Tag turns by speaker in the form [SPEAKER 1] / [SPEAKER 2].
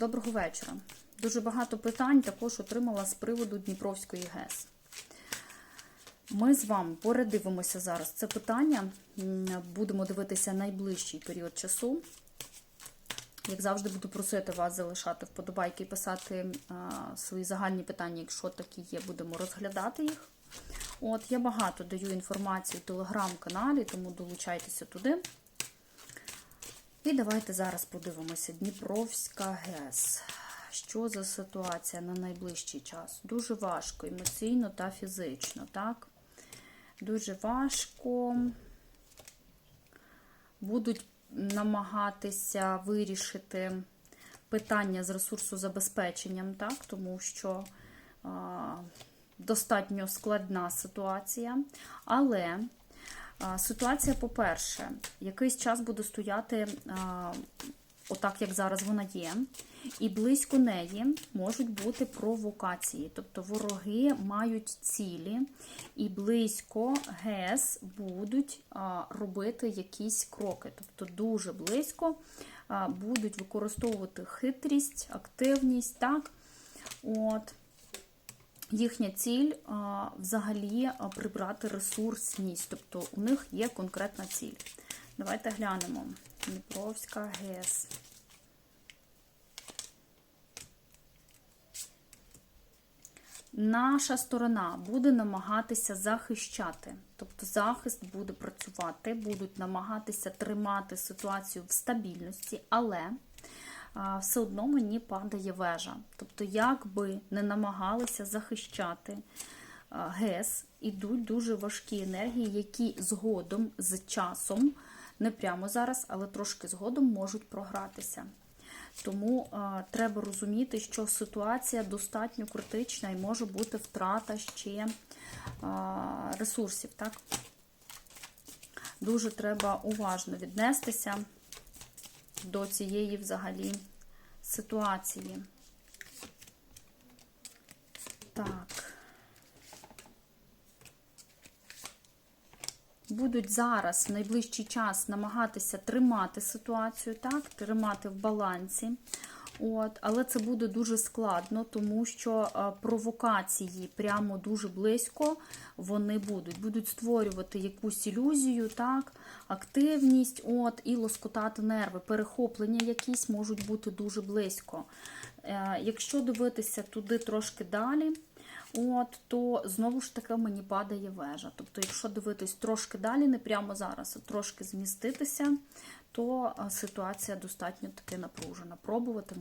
[SPEAKER 1] Доброго вечора. Дуже багато питань також отримала з приводу Дніпровської ГЕС. Ми з вами передивимося зараз це питання. Будемо дивитися найближчий період часу. Як завжди, буду просити вас залишати вподобайки і писати свої загальні питання, якщо такі є, будемо розглядати їх. От, я багато даю інформації в телеграм-каналі, тому долучайтеся туди. І давайте зараз подивимося. Дніпровська ГЕС. Що за ситуація на найближчий час? Дуже важко емоційно та фізично, так? Дуже важко. Будуть намагатися вирішити питання з ресурсозабезпеченням, так? Тому що а, достатньо складна ситуація. Але ситуація, по-перше, якийсь час буде стояти отак, як зараз вона є, і близько неї можуть бути провокації. Тобто вороги мають цілі, і близько ГЕС будуть робити якісь кроки. Тобто дуже близько будуть використовувати хитрість, активність, так? От. Їхня ціль а, взагалі а, прибрати ресурсність, тобто у них є конкретна ціль. Давайте глянемо. Дніпровська ГЕС. Наша сторона буде намагатися захищати, тобто захист буде працювати, будуть намагатися тримати ситуацію в стабільності, але все одно мені падає вежа. Тобто, як би не намагалися захищати ГЕС, ідуть дуже важкі енергії, які згодом з часом, не прямо зараз, але трошки згодом можуть програтися. Тому а, треба розуміти, що ситуація достатньо критична і може бути втрата ще а, ресурсів. Так? Дуже треба уважно віднестися до цієї взагалі ситуації. Так. Будуть зараз в найближчий час намагатися тримати ситуацію, так, тримати в балансі. От, Але це буде дуже складно, тому що е, провокації прямо дуже близько вони будуть. Будуть створювати якусь ілюзію, так, активність от, і лоскотати нерви. Перехоплення якісь можуть бути дуже близько. Е, Якщо дивитися туди трошки далі, От, то знову ж таки мені падає вежа. Тобто, якщо дивитись трошки далі, не прямо зараз, а трошки зміститися, то ситуація достатньо таки напружена. Пробувати